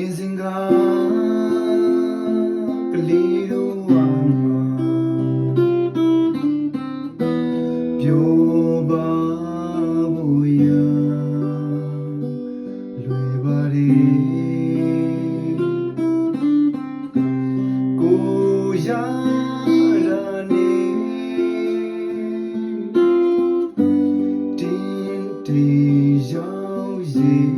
ငယ်စဉ်ကကလေးတို့ဝါမှာပျော်ပါဘူးရာလွယ်ပါလေကိုရရနေတင်းတင်းရောက်စီ